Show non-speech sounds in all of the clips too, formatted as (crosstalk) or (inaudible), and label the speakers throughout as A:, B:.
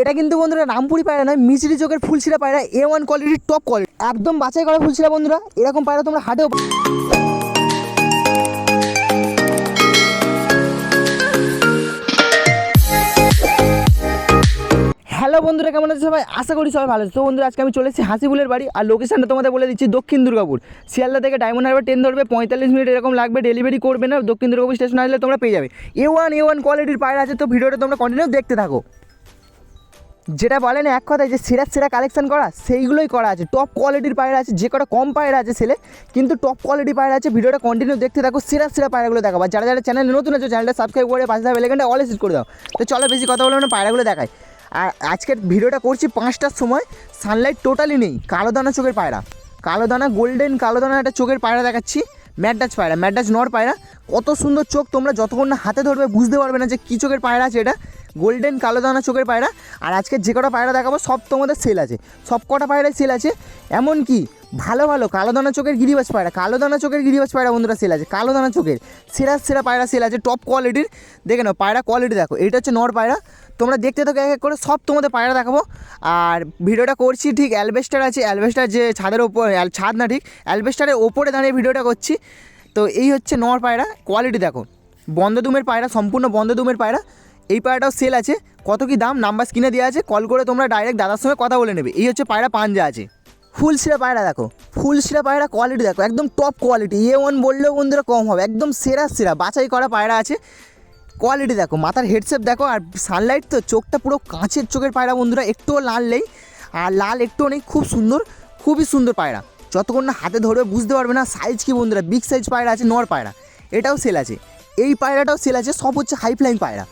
A: এটা কিন্তু বন্ধুরা রামপুরি পায়রা নয় মিচড়ি চোখের ফুলশিরা পায়রা এ ওয়ান কোয়ালিটির টপ কোয়ালিটি একদম বাছাই করা ফুলশিরা বন্ধুরা, এরকম পায়রা তোমরা হাটেও হ্যালো বন্ধুরা, কেমন আছে সবাই? আশা করি সবাই ভালো আছে। তো বন্ধুরা, আজকে আমি চলে এসেছি হাসিবুলের বাড়ি, আর লোকেশনটা তোমাদের বলে দিচ্ছি দক্ষিণ দুর্গাপুর। শিয়ালদা থেকে ডায়মন্ড হারবার ট্রেন ধরবে, পঁয়তাল্লিশ মিনিট এরকম লাগবে ডেলিভারি করবে না, দক্ষিণ দুর্গাপুর স্টেশন আসলে তোমরা পেয়ে যাবে। এ ওয়ান এ ওয়ান কোয়ালিটির পায়রা আছে, তো ভিডিওটা তোমরা কন্টিনিউ দেখতে থাকো। যেটা বলেন এক কথায় যে সেরা সেরা কালেকশন করা, সেইগুলোই করা আছে। টপ কোয়ালিটির পায়রা আছে, যে কটা কম পায়রা আছে ছেলে কিন্তু টপ কোয়ালিটি পায়রা আছে, ভিডিওটা কন্টিনিউ দেখতে থাকো, সেরা সেরা পায়রাগুলো দেখাবো। যারা যারা চ্যানেলে নতুন আছে চ্যানেলটা সাবস্ক্রাইব করে পাশে থাকা বেলেকেনটা অল করে দাও। তো চলো বেশি কথা বলব না পায়রাগুলো দেখায় আর আজকের ভিডিওটা করছি পাঁচটার সময় সানলাইট টোটালি নেই, কালো দানা চোখের পায়রা। কালো দানা গোল্ডেন কালো দানা একটা চোখের পায়রা দেখাচ্ছি ম্যাডাচ পায়রা ম্যাডাচ নর পায়রা। কত সুন্দর চোখ, তোমরা যতক্ষণ না হাতে ধরবে, বুঝতে পারবে না যে কী চোখের পায়রা আছে এটা। গোল্ডেন কালো দানা চোখের পায়রা। আর আজকে যে কটা পায়রা দেখাবো, সব তোমাদের সেল আছে। সব কটা পায়রাই সেল আছে। এমন কি ভালো ভালো কালো দানা চোখের গিরিবাজ পায়রা, কালো দানা চোখের গিরিবাজ পায়রা বন্ধুরা সেল আছে। কালো দানা চোখের, সেরা সেরা পায়রা সেল আছে টপ কোয়ালিটির দেখে নাও, পায়রা কোয়ালিটি দেখো, এটা হচ্ছে নর পায়রা। তোমরা দেখতে থাকো এক এক করে, সব তোমাদের পায়রা দেখাবো। আর ভিডিওটা করছি ঠিক অ্যালবেস্টার আছে অ্যালবেস্টার যে ছাদের ওপর ছাদ না ঠিক অ্যালবেস্টারের ওপরে দাঁড়িয়ে ভিডিওটা করছি। তো এই হচ্ছে নর পায়রা কোয়ালিটি দেখো। বন্ধদুমের পায়রা, সম্পূর্ণ বন্ধদুমের পায়রা। এই পায়রাটাও সেল আছে। কত কি দাম? নাম্বার স্ক্রিনে দেওয়া আছে। কল করে তোমরা ডাইরেক্ট দাদার সঙ্গে কথা বলে নেবে। এই হচ্ছে পায়রা পাঞ্জা আছে। ফুল সিরা পায়রা দেখো। ফুল সিরা পায়রা কোয়ালিটি দেখো। একদম টপ কোয়ালিটি এ ওয়ান বললেও বন্ধুরা কম হবে। একদম সেরা সেরা, বাছাই করা পায়রা আছে। কোয়ালিটি দেখো। মাথার হেডসেপ দেখো। আর সানলাইট তো, চোখটা পুরো কাঁচের চোখের পায়রা বন্ধুরা। একটুও লাল নেই। আর লাল একটুও নেই। খুব সুন্দর, খুবই সুন্দর পায়রা। যতক্ষণ না হাতে ধরবে বুঝতে পারবে না সাইজ কি বন্ধুরা। বিগ সাইজ পায়রা আছে, নর পায়রা। এটাও সেল আছে। এই পায়রাটাও সেল আছে। সব হচ্ছে হাই ফ্লাইং পায়রা।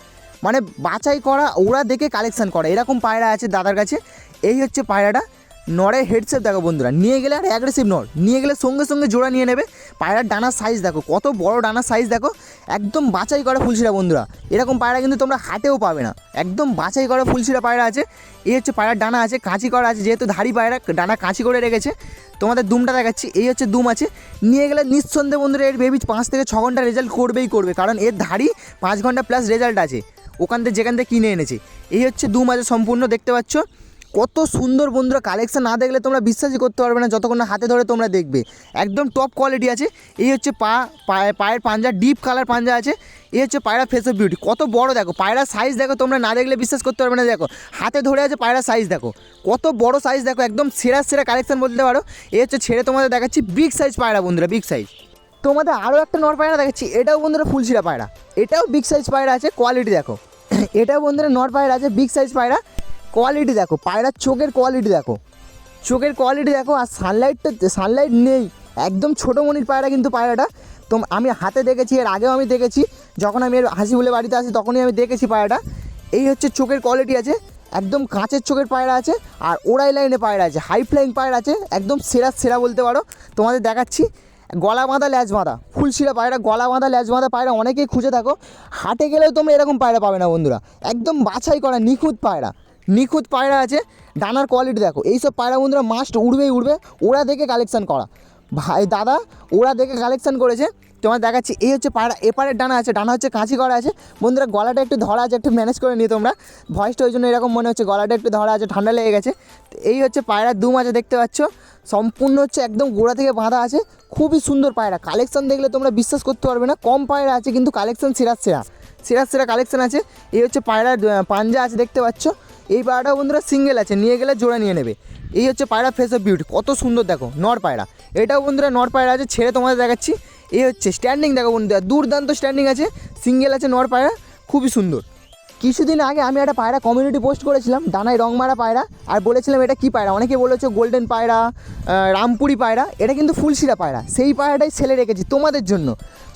A: মানে বাছাই করা, ওরা দেখে কালেকশান করা। এরকম পায়রা আছে দাদার কাছে। এই হচ্ছে পায়রাটা। নরের হেডসেপ দেখো বন্ধুরা, নিয়ে গেলে আর অ্যাগ্রেসিভ নড় নিয়ে গেলে সঙ্গে সঙ্গে জোড়া নিয়ে নেবে। পায়রার ডানার সাইজ দেখো, কত বড় ডানার সাইজ দেখো। একদম বাছাই করা ফুলশিরা বন্ধুরা। এরকম পায়রা কিন্তু তোমরা হাটেও পাবে না। একদম বাছাই করা ফুলশিরা পায়রা আছে। এই হচ্ছে পায়রার ডানা আছে, কাঁচি করা আছে। যেহেতু ধাড়ি পায়রা, ডানা কাঁচি করে রেখেছে। তোমাদের দুমটা দেখাচ্ছি। এই হচ্ছে দুম আছে। নিয়ে গেলে নিঃসন্দেহে বন্ধুরা এর বেবি পাঁচ থেকে ছ ঘণ্টা রেজাল্ট করবেই করবে। কারণ এর ধাড়ি পাঁচ ঘণ্টা প্লাস রেজাল্ট আছে। ওখান থেকে যেখান থেকে কিনে এনেছে। এই হচ্ছে দুম আছে সম্পূর্ণ, দেখতে পাচ্ছ? কত সুন্দর বন্ধুরা কালেকশান না দেখলে তোমরা বিশ্বাসই করতে পারবে না, যতক্ষণ না হাতে ধরে তোমরা দেখবে। একদম টপ কোয়ালিটি আছে। এই হচ্ছে পা, পায়ে- পায়ের পাঞ্জা ডিপ কালার পাঞ্জা আছে। এই হচ্ছে পায়রা ফেস অফ বিউটি কত বড় দেখো পায়রার সাইজ দেখো, তোমরা না দেখলে বিশ্বাস করতে পারবে না। দেখো, হাতে ধরে আছে পায়রার সাইজ দেখো। কত বড় সাইজ দেখো, একদম সেরা সেরা কালেকশন বলতে পারো। এই হচ্ছে ছেড়ে তোমাদের দেখাচ্ছি বিগ সাইজ পায়রা বন্ধুরা বিগ সাইজ তোমাদের আরও একটা নর পায়রা দেখাচ্ছি। এটাও বন্ধুরা ফুলশিরা পায়রা। এটাও বিগ সাইজ পায়রা আছে কোয়ালিটি দেখো। (clears throat) এটাও বন্ধুরা নর পায়রা আছে বিগ সাইজ পায়রা। কোয়ালিটি দেখো, পায়রার চোখের কোয়ালিটি দেখো। চোখের কোয়ালিটি দেখো, আর সানলাইটটা সানলাইট নেই। একদম ছোটো মনির পায়রা কিন্তু পায়রাটা। তো আমি হাতে দেখেছি, এর আগেও আমি দেখেছি। যখন আমি এর হাসি বলে বাড়িতে আসি, তখনই আমি দেখেছি পায়রাটা। এই হচ্ছে চোখের কোয়ালিটি আছে, একদম কাঁচের চোখের পায়রা আছে, আর ওড়াই লাইনে পায়রা আছে হাই ফ্লাইং পায়রা আছে, একদম সেরা সেরা বলতে পারো। তোমাদের দেখাচ্ছি। গলা বাঁধা, ল্যাজ বাঁধা। ফুলশিরা পায়রা, গলা বাঁধা, ল্যাজ বাঁধা পায়রা অনেকেই খুঁজে থাকো। হাটে গেলেও তোমরা এরকম পায়রা পাবে না বন্ধুরা। একদম বাছাই করা নিখুঁত পায়রা। নিখুঁত পায়রা আছে ডানার কোয়ালিটি দেখো। এইসব পায়রা বন্ধুরা মাস্ট উড়বেই উড়বে। ওরা দেখে কালেকশান করা। ভাই, দাদা, ওরা দেখে কালেকশান করেছে। তোমার দেখাচ্ছি, এই হচ্ছে পায়রা এপারের ডানা আছে, ডানা হচ্ছে কাঁচি করা আছে। বন্ধুরা, গলাটা একটু ধরা আছে, একটু ম্যানেজ করে নিও তোমরা। ভয়েসটা ওই জন্য এরকম মনে হচ্ছে, গলাটা একটু ধরা আছে, ঠান্ডা লেগে গেছে। এই হচ্ছে পায়রার দুম আছে দেখতে পাচ্ছ, সম্পূর্ণ হচ্ছে একদম গোড়া থেকে বাঁধা আছে। খুবই সুন্দর পায়রা। কালেকশন দেখলে তোমরা বিশ্বাস করতে পারবে না, কম পায়রা আছে, কিন্তু কালেকশন সেরা সেরা। সেরা সেরা কালেকশন আছে। এই হচ্ছে পায়রার পাঞ্জা আছে, দেখতে পাচ্ছ। এই পায়রাটা বন্ধুরা সিঙ্গেল আছে, নিয়ে গেলে জোড়া নিয়ে নেবে। এই হচ্ছে পায়রা ফেস অফ বিউটি কত সুন্দর দেখো, নর পায়রা। এটাও বন্ধুরা নর পায়রা আছে, ছেড়ে তোমাদের দেখাচ্ছি। এই হচ্ছে স্ট্যান্ডিং দেখো বন্ধুরা, দুর্দান্ত স্ট্যান্ডিং আছে সিঙ্গেল আছে নর পায়রা, খুবই সুন্দর। কিছুদিন আগে আমি একটা পায়রা কমিউনিটি পোস্ট করেছিলাম, ডানায় রং মারা পায়রা, আর বলেছিলাম এটা কি পায়রা? অনেকে বলেছ গোল্ডেন পায়রা রামপুরি পায়রা, এটা কিন্তু ফুলশিরা পায়রা। সেই পায়রাটাই সেলে রেখেছি তোমাদের জন্য।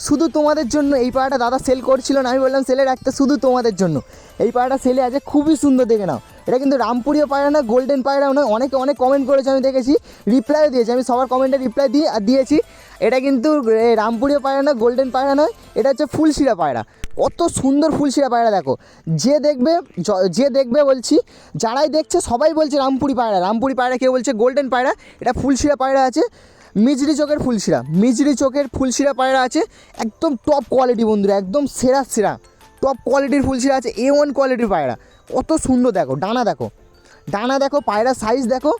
A: শুধু তোমাদের জন্য এই পায়রাটা দাদা সেল করছিল না, আমি বললাম সেলে রাখতে শুধু তোমাদের জন্য। এই পায়রাটা সেলে আছে খুবই সুন্দর দেখে নাও। এটা কিন্তু রামপুরিও পায়রা না গোল্ডেন পায়রাও না অনেকে অনেক কমেন্ট করেছে আমি দেখেছি। রিপ্লাইও দিয়েছি আমি সবার কমেন্টে রিপ্লাই দিয়ে দিয়েছি। এটা কিন্তু এ, রামপুরিও পায়রা না গোল্ডেন পায়রা নয় এটা হচ্ছে ফুলশিরা পায়রা কত সুন্দর ফুলশিরা পায়রা দেখো। যে দেখবে যে দেখবে বলছি যারাই দেখছে সবাই বলছে রামপুরি পায়রা রামপুরি পায়রা কেউ বলছে গোল্ডেন পায়রা এটা ফুলশিরা পায়রা আছে। মিজরি চোখের ফুলশিরা মিজরি চোখের ফুলশিরা পায়রা আছে। একদম টপ কোয়ালিটি বন্ধুরা একদম সেরা সেরা। টপ কোয়ালিটির ফুলশিরা আছে এ ওয়ান কোয়ালিটির পায়রা। কত সুন্দর দেখো, ডানা দেখো। ডানা দেখো পায়রা সাইজ দেখো।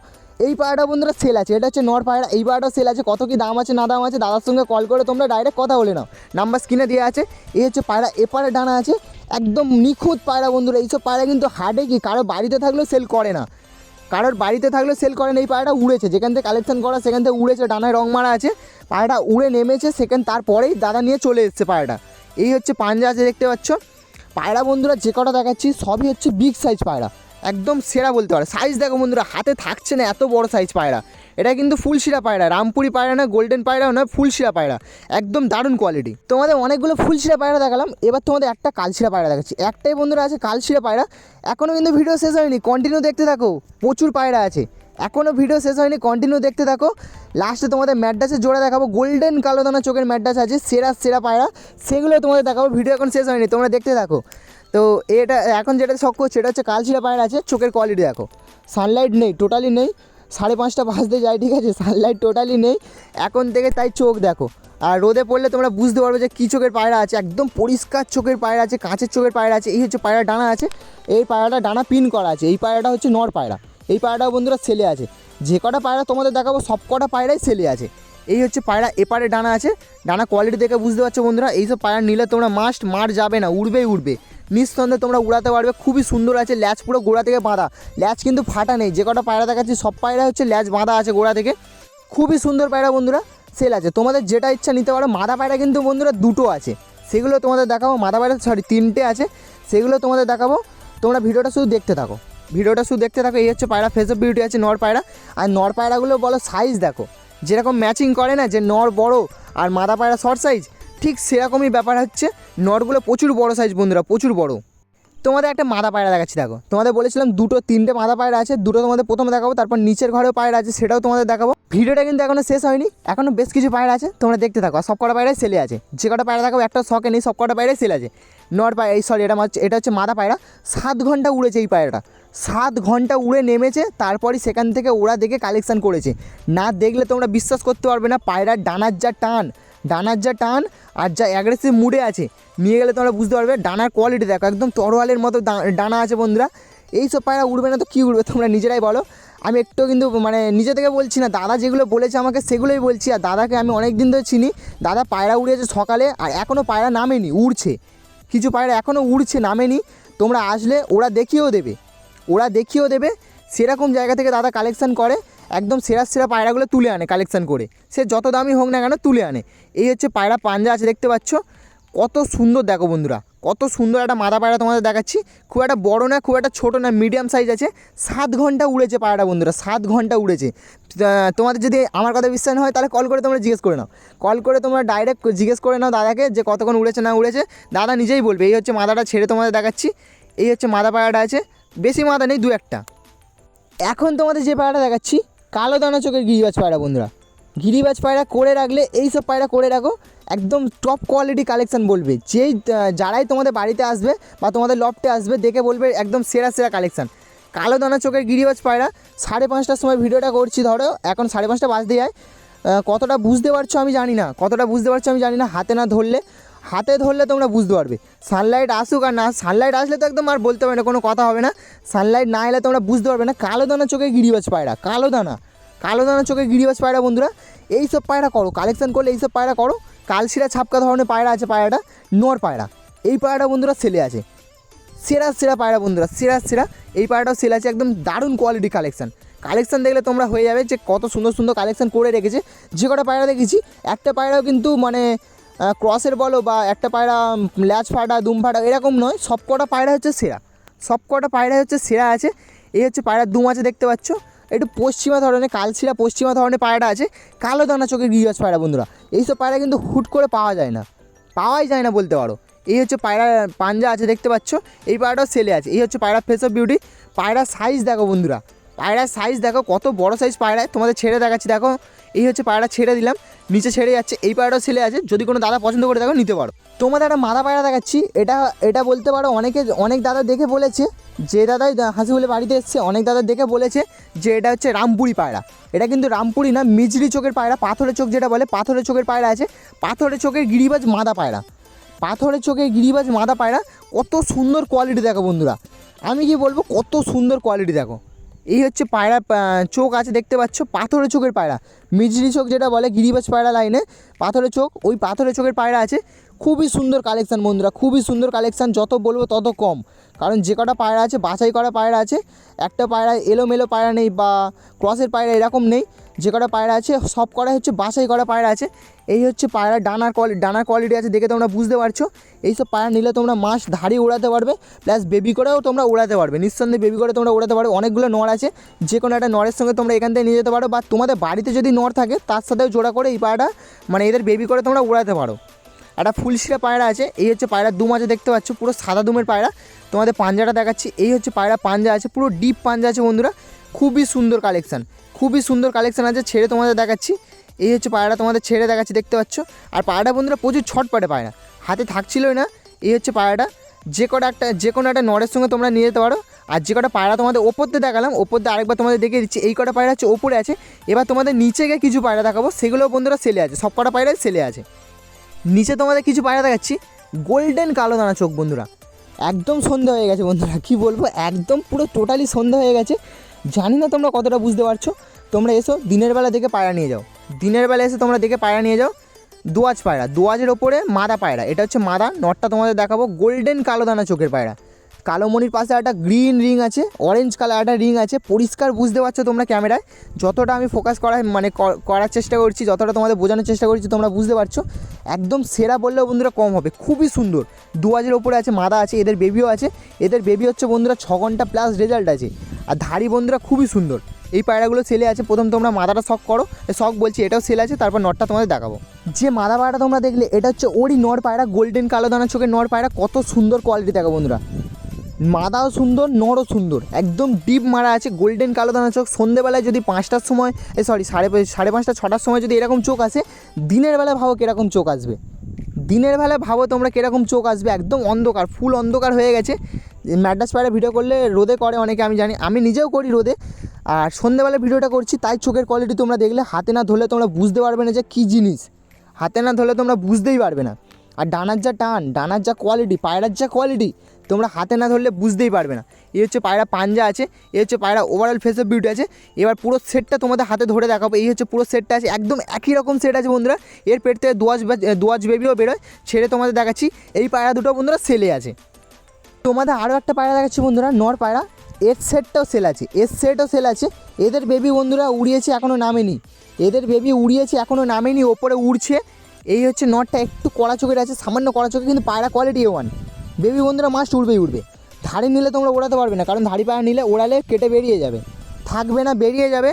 A: এই পায়রাটা বন্ধুরা সেল আছে, এটা হচ্ছে নর পায়রা, এই পায়রাটা সেল আছে। কত কি দাম আছে, না দাম আছে, দাদার সঙ্গে কল করে তোমরা ডাইরেক্ট কথা বলে নাও। নাম্বার স্ক্রিনে দেওয়া আছে, এই হচ্ছে পায়রা, এপারে ডানা আছে। একদম নিখুঁত পায়রা বন্ধুরা, এইসব পায়রা কিন্তু হাটে কি কারও বাড়িতে থাকলেও সেল করে না। কারোর বাড়িতে থাকলেও সেল করেন এই পায়রাটা উড়েছে। যেখান থেকে কালেকশন করা, সেখান থেকে উড়েছে, ডানায় রং মারা আছে। পায়রাটা উড়ে নেমেছে, সেখান, তারপরেই দাদা নিয়ে চলে এসছে পায়রাটা। এই হচ্ছে পাঞ্জা আছে, দেখতে পাচ্ছ। পায়রা বন্ধুরা, যে কটা দেখাচ্ছি, সবই হচ্ছে বিগ সাইজ পায়রা। একদম সেরা বলতে পারে। সাইজ দেখো বন্ধুরা, হাতে থাকছে না এত বড় সাইজ পায়রা। এটা কিন্তু ফুলশিরা পায়রা, রামপুরি পায়রা না গোল্ডেন পায়রাও না ফুলশিরা পায়রা। একদম দারুণ কোয়ালিটি তোমাদের অনেকগুলো ফুলশিরা পায়রা দেখালাম, এবার তোমাদের একটা কালশিরা পায়রা দেখাচ্ছি। একটাই বন্ধুরা আছে কালশিরা পায়রা এখনও কিন্তু ভিডিও শেষ হয়নি কন্টিনিউ দেখতে থাকো, প্রচুর পায়রা আছে। এখনও ভিডিও শেষ হয়নি কন্টিনিউ দেখতে থাকো। লাস্টে তোমাদের ম্যাডাসের জোড়া দেখাবো। গোল্ডেন কালো দানা চোখের ম্যাডাস আছে সেরা সেরা পায়রা। সেগুলো তোমাদের দেখাবো ভিডিও এখন শেষ হয়নি, তোমরা দেখতে থাকো। তো এটা, এখন যেটা শখ করছে এটা হচ্ছে কালশিরা পায়রা আছে, চোখের কোয়ালিটি দেখো। সানলাইট নেই টোটালি নেই। সাড়ে পাঁচটা বাজতে যায়, ঠিক আছে? সানলাইট টোটালি নেই। এখন থেকে তাই চোখ দেখো। আর রোদে পড়লে তোমরা বুঝতে পারবে যে কী চোখের পায়রা আছে। একদম পরিষ্কার চোখের পায়রা আছে, কাঁচের চোখের পায়রা আছে। এই হচ্ছে পায়রা ডানা আছে। এই পায়রাটা ডানা পিন করা আছে। এই পায়রাটা হচ্ছে নর পায়রা। এই পায়রাটাও বন্ধুরা সেলে আছে। যে কটা পায়রা তোমাদের দেখাবো, সব কটা পায়রাই সেলে আছে। এই হচ্ছে পায়রা এপারে ডানা আছে। ডানা কোয়ালিটি দেখে বুঝতে পারছ বন্ধুরা, এইসব পায়রা নিলে তোমরা মাস্ট মার যাবে না, উড়বেই উড়বে। নিঃসন্দেহে তোমরা উড়াতে পারবে, খুবই সুন্দর আছে, ল্যাচ পুরো গোড়া থেকে বাঁধা। ল্যাচ কিন্তু ফাটা নেই, যে কটা পায়রা দেখাচ্ছি সব পায়রা হচ্ছে ল্যাচ বাঁধা আছে গোড়া থেকে। খুবই সুন্দর পায়রা বন্ধুরা, সেল আছে। তোমাদের যেটা ইচ্ছা নিতে পারো, মাদা পায়রা কিন্তু বন্ধুরা দুটো আছে। সেগুলো তোমাদের দেখাবো, মাদা পায়রা সরি তিনটে আছে। সেগুলো তোমাদের দেখাবো, তোমরা ভিডিওটা শুধু দেখতে থাকো। ভিডিওটা শুধু দেখতে থাকো, এই হচ্ছে পায়রা ফেস অফ বিউটি আছে, নর পায়রা। আর নর পায়রাগুলো বলো সাইজ দেখো। যেরকম ম্যাচিং করে না, যে নর বড় আর মাদা পায়রা শর্ট সাইজ ঠিক সেরকমই ব্যাপার হচ্ছে। নরগুলো প্রচুর বড় সাইজ বন্ধুরা, প্রচুর বড়। তোমাদের একটা মাদা পায়রা দেখাচ্ছি, দেখো। তোমাদের বলেছিলাম দুটো, তিনটে মাদা পায়রা আছে, দুটো তোমাদের প্রথমে দেখাবো, তারপর নিচের ঘরেও পায়রা আছে, সেটাও তোমাদের দেখাবো। ভিডিওটা কিন্তু এখনও শেষ হয়নি এখনও বেশ কিছু পায়রা আছে, তোমরা দেখতে থাকো। আর সব কটা পায়রাই সেলে আছে। যে কটা পায়রা দেখাবো, একটা শখে নেই সব কটা পায়রাই সেলে আছে। নর পায়রা, এই সরি এটা এটা হচ্ছে মাদা পায়রা। সাত ঘণ্টা উড়েছে এই পায়রাটা। সাত ঘণ্টা উড়ে নেমেছে, তারপরই সেখান থেকে ওরা দেখে কালেকশান করেছে। না দেখলে তোমরা বিশ্বাস করতে পারবে না, পায়রার ডানার যা টান, ডানার যা টান আর যা অ্যাগ্রেসিভ মুডে আছে, নিয়ে গেলে তোমরা বুঝতে পারবে ডানার কোয়ালিটি দেখো, একদম তরোয়ালের মতো ডানা আছে বন্ধুরা। এইসব পায়রা উড়বে না তো কী উড়বে তোমরা নিজেরাই বলো। আমি একটু কিন্তু মানে নিজে থেকে বলছি না, দাদা যেগুলো বলেছে আমাকে সেগুলোই বলছি, আর দাদাকে আমি অনেক দিন ধরে চিনি। দাদা পায়রা উড়েছে সকালে আর এখনও পায়রা নামেনি, উড়ছে। কিছু পায়রা এখনও উড়ছে, নামেনি। তোমরা আসলে ওরা দেখিয়েও দেবে। ওরা দেখিয়েও দেবে, সেরকম জায়গা থেকে দাদা কালেকশান করে, একদম সেরা সেরা পায়রাগুলো তুলে আনে কালেকশান করে। সে যত দামি হোক না কেন তুলে আনে। এই হচ্ছে পায়রা পাঞ্জা আছে, দেখতে পাচ্ছ? কত সুন্দর দেখো বন্ধুরা, কত সুন্দর একটা মাদা পায়রা তোমাদের দেখাচ্ছি। খুব একটা বড় না, খুব একটা ছোটো না মিডিয়াম সাইজ আছে। সাত ঘণ্টা উড়েছে পায়রাটা বন্ধুরা, সাত ঘণ্টা উড়েছে। তোমাদের যদি আমার কথা বিশ্বাস হয়, তাহলে কল করে তোমরা জিজ্ঞেস করে নাও। কল করে তোমরা ডাইরেক্ট জিজ্ঞেস করে নাও দাদাকে যে কতক্ষণ উড়েছে, না উড়েছে। দাদা নিজেই বলবে, এই হচ্ছে মাদাটা ছেড়ে তোমাদের দেখাচ্ছি। এই হচ্ছে মাদা পায়রাটা আছে। বেশি মাদা নেই, দু একটা। এখন তোমাদের যে পায়রাটা দেখাচ্ছি, কালো দানা চোখের গিরিবাজ পায়রা বন্ধুরা। গিরিবাজ পায়রা করে রাখলে এই সব পায়রা করে রাখো, একদম টপ কোয়ালিটি কালেকশন বলবে। যেই যারাই তোমাদের বাড়িতে আসবে বা তোমাদের লফটে আসবে, দেখে বলবে একদম সেরা সেরা কালেকশন কালো দানা চোখের গিরিবাজ পায়রা, সাড়ে পাঁচটার সময় ভিডিওটা করছি, ধরো, এখন সাড়ে পাঁচটা বাজতে যায়। কতটা বুঝতে পারছ আমি জানি না, কতটা বুঝতে পারছ আমি জানি না, হাতে না ধরলে। হাতে ধরলে তোমরা বুঝতে পারবে। সানলাইট আসুক আর না সানলাইট আসলে তো একদম আর বলতে হবে না, কোনো কথা হবে না। সানলাইট না এলে তোমরা বুঝতে পারবে না, কালো দানা চোখে গিরিবাজ পায়রা, কালো দানা। কালো দানা চোখে গিরিবাজ পায়রা বন্ধুরা, এইসব পায়রা করো কালেকশন করলে এইসব পায়রা করো। কালশিরা ছাপকা ধরনের পায়রা আছে পায়রাটা, নর পায়রা। এই পায়রাটা বন্ধুরা সেলে আছে। সেরা সেরা পায়রা বন্ধুরা, সেরা সেরা। এই পায়রাটাও সেল আছে, একদম দারুণ কোয়ালিটি কালেকশন কালেকশন দেখলে তোমরা হয়ে যাবে যে কত সুন্দর সুন্দর কালেকশন করে রেখেছে। যে কটা পায়রা দেখেছি, একটা পায়রাও কিন্তু মানে ক্রসের বলো বা একটা পায়রা ল্যাচ ফাটা, দুম ফাটা, এরকম নয় সব কটা পায়রা হচ্ছে সেরা। সব কটা পায়রা হচ্ছে সেরা আছে। এই হচ্ছে পায়রার দুম আছে, দেখতে পাচ্ছ। একটু পশ্চিমা ধরনের, কালশিরা পশ্চিমা ধরনের পায়রাটা আছে। কালো দানা চোখের গিরিবাজ পায়রা, বন্ধুরা। এইসব পায়রা কিন্তু হুট করে পাওয়া যায় না। পাওয়াই যায় না বলতে পারো। এই হচ্ছে পায়রা, পাঞ্জা আছে, দেখতে পাচ্ছ। এই পায়রাটাও সেলে আছে। এই হচ্ছে পায়রা ফেস অফ বিউটি পায়রার সাইজ দেখো, বন্ধুরা। পায়রার সাইজ দেখো, কত বড় সাইজ পায়রায় তোমাদের ছেড়ে দেখাচ্ছি, দেখো। এই হচ্ছে পায়রা, ছেড়ে দিলাম, নিচে ছেড়ে যাচ্ছে, এই পায়রাটাও ছেলে আছে, যদি কোনো দাদা পছন্দ করে, দেখো, নিতে পারো। তোমাদের একটা মাদা পায়রা দেখাচ্ছি, এটা এটা বলতে পারো, অনেকে, অনেক দাদা দেখে বলেছে, যে দাদাই হাসি বলে বাড়িতে এসছে, অনেক দাদা দেখে বলেছে, যে এটা হচ্ছে রামপুরি পায়রা। এটা কিন্তু রামপুরি না, মিজরি চোখের পায়রা, পাথরের চোখ যেটা বলে, পাথরের চোখের পায়রা আছে, পাথরের চোখের গিরিবাজ মাদা পায়রা। পাথরের চোখে গিরিবাজ মাদা পায়রা, কত সুন্দর কোয়ালিটি দেখো বন্ধুরা। আমি কি বলব, কত সুন্দর কোয়ালিটি দেখো। এই হচ্ছে পায়রা চোখ আছে, দেখতে পাচ্ছ, পাথরের চোখের পায়রা। মিজরি চোখ যেটা বলে, গিরিবাজ পায়রা লাইনে পাথরের চোখ, ওই পাথরের চোখের পায়রা আছে। খুবই সুন্দর কালেকশান বন্ধুরা, খুবই সুন্দর কালেকশান যত বলব তত কম। কারণ যে কটা পায়রা আছে, বাছাই করা পায়রা আছে, একটা পায়রা এলোমেলো পায়রা নেই বা ক্রসের পায়রা এরকম নেই, যে কটা পায়রা আছে, সব কটাই হচ্ছে বাছাই করা পায়রা আছে। এই হচ্ছে পায়রা ডানার কোয়ালিটি ডানার কোয়ালিটি আছে দেখে তোমরা বুঝতে পারছ। এইসব পায়রা নিলে তোমরা মাছ ধাড়ি উড়াতে পারবে প্লাস বেবি করেও তোমরা উড়াতে পারবে। নিঃসন্দেহে বেবি করে তোমরা উড়াতে পারবে। অনেকগুলো নর আছে, যে কোনো একটা নরের সঙ্গে তোমরা এখান থেকে নিয়ে যেতে পারো, বা তোমাদের বাড়িতে যদি নর থাকে, তার সাথেও জোড়া করে এই পায়রাটা মানে এদের বেবি করে তোমরা উড়াতে পারো। একটা ফুলশিরা পায়রা আছে, এই হচ্ছে পায়রা দুম আছে, দেখতে পাচ্ছ, পুরো সাদা দুমের পায়রা। তোমাদের পাঞ্জাটা দেখাচ্ছি, এই হচ্ছে পায়রা, পাঞ্জা আছে, পুরো ডিপ পাঞ্জা আছে বন্ধুরা। খুবই সুন্দর কালেকশান খুবই সুন্দর কালেকশান আছে, ছেড়ে তোমাদের দেখাচ্ছি। এই হচ্ছে পায়রা তোমাদের ছেড়ে দেখাচ্ছি, দেখতে পাচ্ছ। আর পায়রাটা বন্ধুরা প্রচুর ছটপটে পায়রা, হাতে থাকছিলই না। এই হচ্ছে পায়রাটা, যে কটা একটা, যে কোনো একটা নরের সঙ্গে তোমরা নিয়ে যেতে পারো। আর যে কটা পায়রা তোমাদের ওপর দিয়ে দেখালাম, ওপর দিয়ে আরেকবার তোমাদের দেখিয়ে দিচ্ছি, এই কটা পায়রা হচ্ছে ওপরে আছে। এবার তোমাদের নিচে গিয়ে কিছু পায়রা দেখাবো, সেগুলোও বন্ধুরা সেলে আছে সব কটা পায়রাই সেলে আছে। নিচে তোমাদের কিছু পায়রা দেখাচ্ছি। গোল্ডেন কালো দানা চোখ, বন্ধুরা। একদম সন্ধ্যা হয়ে গেছে, বন্ধুরা, কি বলব? একদম পুরো টোটালি সন্ধ্যা হয়ে গেছে। জানি না তোমরা কতটা বুঝতে পারছ। তোমরা এসো, দিনের বেলা দেখে পায়রা নিয়ে যাও। দিনের বেলা এসে তোমরা দেখে পায়রা নিয়ে যাও। দোয়াজ পায়রা, দোয়াজের ওপরে মাদা পায়রা। এটা হচ্ছে মাদা, নটটা তোমাদের দেখাবো। গোল্ডেন কালো দানা চোখের পায়রা। কালো মণির পাশে একটা গ্রিন রিং আছে অরেঞ্জ কালার একটা রিং আছে, পরিষ্কার বুঝতে পারছ তোমরা ক্যামেরায়। যতটা আমি ফোকাস করা মানে করার চেষ্টা করছি, যতটা তোমাদের বোঝানোর চেষ্টা করছি, তোমরা বুঝতে পারছ। একদম সেরা বললেও বন্ধুরা কম হবে, খুবই সুন্দর। দুয়াজের ওপরে আছে, মাদা আছে, এদের বেবিও আছে। এদের বেবি হচ্ছে বন্ধুরা ছ ঘণ্টা প্লাস রেজাল্ট আছে। আর ধাড়ি বন্ধুরা খুবই সুন্দর। এই পায়রাগুলো সেলে আছে, প্রথম তোমরা মাদাটা শখ করো। শখ বলছি, এটাও সেল আছে, তারপর নটটা তোমাদের দেখাবো। যে মাদা পায়রাটা তোমরা দেখলে, এটা হচ্ছে ওরই নর পায়রা গোল্ডেন কালো দানা চোখের নর পায়রা, কত সুন্দর কোয়ালিটি দেখো বন্ধুরা। মাদাও সুন্দর, নরও সুন্দর। একদম ডিপ মারা আছে গোল্ডেন কালো দানা চোখ। সন্ধেবেলায় যদি পাঁচটার সময়, এ সরি সাড়ে সাড়ে পাঁচটা, ছটার সময় যদি এরকম চোখ আসে, দিনের বেলায় ভাবো কীরকম চোখ আসবে। দিনের বেলায় ভাবো তোমরা কীরকম চোখ আসবে, একদম অন্ধকার ফুল অন্ধকার হয়ে গেছে। ম্যাডাস পায়রা ভিডিও করলে রোদে করে অনেকে, আমি জানি, আমি নিজেও করি রোদে। আর সন্ধেবেলায় ভিডিওটা করছি, তাই চোখের কোয়ালিটি তোমরা দেখলে, হাতে না ধরলে তোমরা বুঝতে পারবে না যে কী জিনিস। হাতে না ধরলে তোমরা বুঝতেই পারবে না। আর ডানার যা টান, ডানার যা কোয়ালিটি পায়রার যা কোয়ালিটি তোমরা হাতে না ধরলে বুঝতেই পারবে না। এই হচ্ছে পায়রা পাঞ্জা আছে এই হচ্ছে পায়রা ওভারঅল ফেস অফ বিউটি আছে। এবার পুরো সেটটা তোমাদের হাতে ধরে দেখাবো। এই হচ্ছে পুরো সেটটা আছে, একদম একই রকম সেট আছে বন্ধুরা। এর পেট থেকে দোয়াজ দোয়াজ বেবিও বেরোয়। ছেড়ে তোমাদের দেখাচ্ছি। এই পায়রা দুটো বন্ধুরা সেলে আছে। তোমাদের আরও একটা পায়রা দেখাচ্ছি বন্ধুরা, নর পায়রা। এর সেটটাও সেল আছে, এর সেটও সেল আছে। এদের বেবি বন্ধুরা উড়িয়েছে এখনও নামেনি। এদের বেবি উড়িয়েছে এখনও নামেনি, ওপরে উড়ছে। এই হচ্ছে নটটা একটু কড়া চোখের আছে, সামান্য কড়া চোখে, কিন্তু পায়রা কোয়ালিটি ওয়ান বেবি বন্ধুরা মাস্ট উড়বেই উড়বে। ধাড়ি নিলে তোমরা ওড়াতে পারবে না, কারণ ধাড়ি পায়রা নিলে ওড়ালে কেটে বেরিয়ে যাবে। থাকবে না, বেরিয়ে যাবে,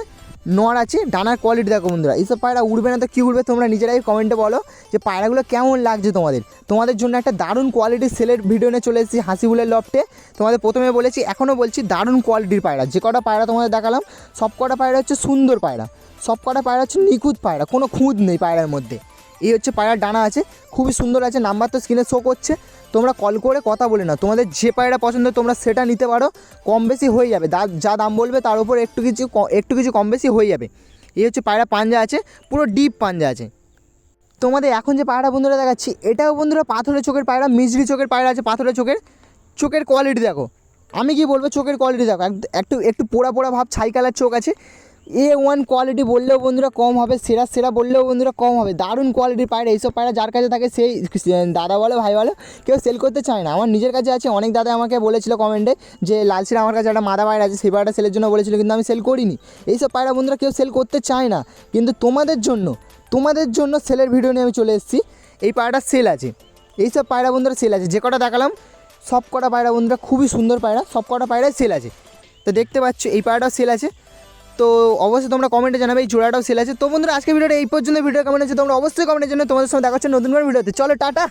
A: নড় আছে, ডানার কোয়ালিটি দেখো বন্ধুরা, এইসব পায়রা উড়বে না তো কী উড়বে তোমরা নিজেরাই কমেন্টে বলো যে পায়রাগুলো কেমন লাগছে তোমাদের। তোমাদের জন্য একটা দারুণ কোয়ালিটির সেলের ভিডিও নিয়ে চলে এসেছি হাসিবুলের লফটে। তোমাদের প্রথমে বলেছি এখনও বলছি দারুণ কোয়ালিটির পায়রা। যে কটা পায়রা তোমাদের দেখালাম সব কটা পায়রা হচ্ছে সুন্দর পায়রা। সব কটা পায়রা হচ্ছে নিখুঁত পায়রা, কোনো খুঁত নেই পায়রার মধ্যে। এই হচ্ছে পায়রার ডানা আছে, খুবই সুন্দর আছে, নাম্বার তো স্ক্রিনে শো করছে। তোমরা কল করে কথা বলে না তোমাদের যে পায়রা পছন্দ তোমরা সেটা নিতে পারো, কম বেশি হয়ে যাবে। দা- যা দাম বলবে তার উপর একটু কিছু একটু কিছু কম বেশি হয়ে যাবে। এই হচ্ছে পায়রা পাঞ্জা আছে, পুরো ডিপ পাঞ্জা আছে। তোমাদের এখন যে পায়রা বন্ধুরা দেখাচ্ছি, এটাও বন্ধুরা পাথরের চোখের পায়রা মিজরি চোখের পায়রা আছে পাথরের চোখের। চোখের কোয়ালিটি দেখো। আমি কি বলব, চোখের কোয়ালিটি দেখো। এক- একটু একটু পোড়া পোড়া ভাব, ছাই কালার চোখ আছে। এ ওয়ান কোয়ালিটি বললেও বন্ধুরা কম হবে, সেরা সেরা বললেও বন্ধুরা কম হবে। দারুণ কোয়ালিটির পায়রা, এইসব পায়রা যার কাছে থাকে সেই দাদা বলো, ভাই বলো, কেউ সেল করতে চায় না। আমার নিজের কাছে আছে, অনেক দাদা আমাকে বলেছিল কমেন্টে যে লালসির আমার কাছে একটা মাদা পায়রা আছে, সেই পায়রাটা সেলের জন্য বলেছিল, কিন্তু আমি সেল করিনি। এইসব পায়রা বন্ধুরা কেউ সেল করতে চায় না, কিন্তু তোমাদের জন্য তোমাদের জন্য সেলের ভিডিও নিয়ে আমি চলে এসেছি। এই পায়রাটা সেল আছে। এইসব পায়রা বন্ধুরা সেল আছে। যে কটা দেখালাম সব কটা পায়রা বন্ধুরা খুবই সুন্দর পায়রা সব কটা পায়রাই সেল আছে। তো দেখতে পাচ্ছ, এই পায়রাটাও সেল আছে। তো অবশ্যই তোমরা কমেন্টে জানাবে, এই জোড়াটাও সেল আছে। তো বন্ধুরা আজকে ভিডিওটা এই পর্যন্ত। ভিডিও কেমন আছে তোমরা অবশ্যই কমেন্টের জন্য তোমাদের সঙ্গে দেখা হচ্ছে নতুন করে ভিডিওতে। চলো, টাটা!